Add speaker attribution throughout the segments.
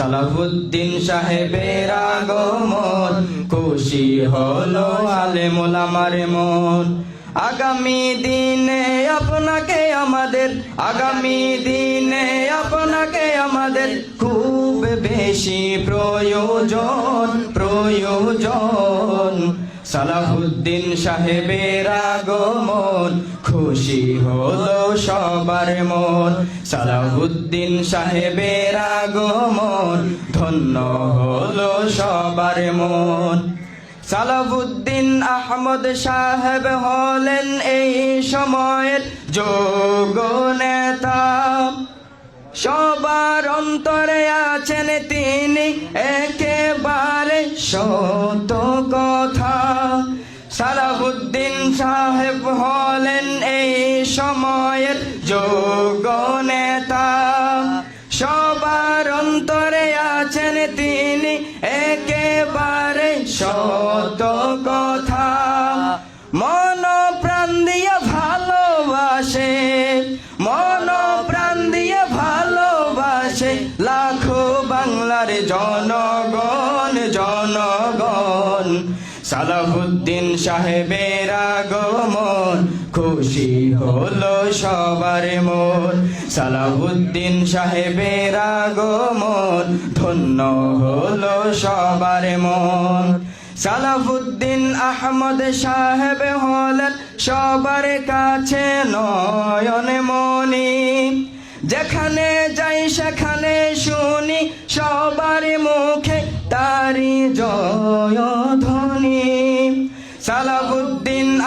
Speaker 1: সালাহুদ্দিন সাহেবের আগমন, খুশি হলো আলে আমার মন। আগামী দিনে আপনাকে আমাদের, আগামী দিনে আপনাকে আমাদের খুব বেশি প্রয়োজন প্রয়োজন। সালাহুদ্দিন সাহেবের আগমন খুশি হলো সবার মন। সালাহুদ্দিন সাহেবের আগমন ধন্য হলো সবার মন। সালাহুদ্দিন আহমদ সাহেব হলেন এই সময়ের যোগ নেতা। সবার অন্তরে আছেন তিনি একেবারে সত কথা। সালাহুদ্দিন সাহেব এই সময়ের যোগ নেতা। সবার অন্তরে আছেন তিনি, একেবারে সত কথা। মন প্রাণ দিয়ে ভালোবাসে মন প্রাণ দিয়ে ভালোবাসে লাখো বাংলার জনগণ জনগণ। সালাহুদ্দিন সাহেবের আগমন, খুশি হলো সবার মন। সালাহুদ্দিন সাহেবের আগমন, ধন্য হলো সবার মন। সালাফুদ্দিন আহমদ সাহেব হলেন সবার কাছে নয়ন মনি যেখানে যাই সেখানে শুনি সবার মুখে তারি জয়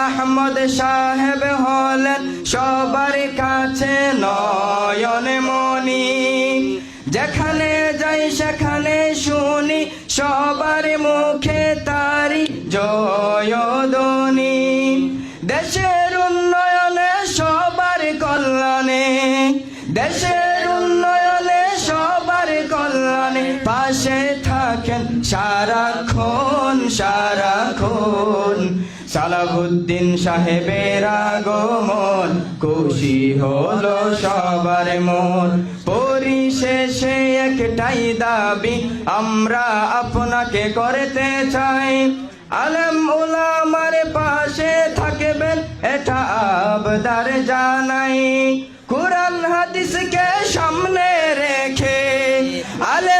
Speaker 1: আহমদ সাহেব হলেন সবার কাছে নয়ন মনি যেখানে যাই সেখানে শুনি সবার মুখে তারি জয়দনি দেশের উন্নয়নে সবার কল্যাণে, দেশের উন্নয়নে সবার কল্যাণে পাশে থাকেন সারাক্ষণ সারাক্ষণ। সালাহুদ্দিন সাহেবের আগমন, খুশি হলো সবার মন। পরিশেষে একটাই দাবি, আমরা আপনাকে করতে চাই। আলম উলামার পাশে থাকবেন, এটা আবদার জানাই। কোরআন হাদিসকে সামনে রেখে আলেম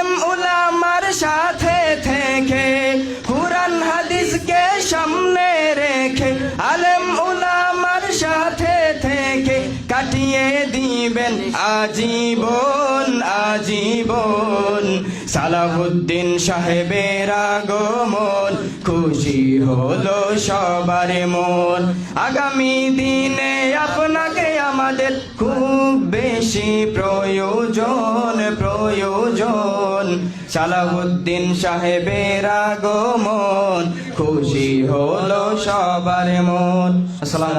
Speaker 1: আলেম উলামার সাথে থেকে কাটিয়ে দিবেন আজীবন আজীবন। সালাহুদ্দিন সাহেবের আগমন, খুশি হলো সবার মন। আগামী দিনে আপনাকে আমাদের খুব বেশি প্রয়োজন প্রয়োজন। সালাহুদ্দিন সাহেবের আগমন খুশি হলো সবার মন। আসসালাম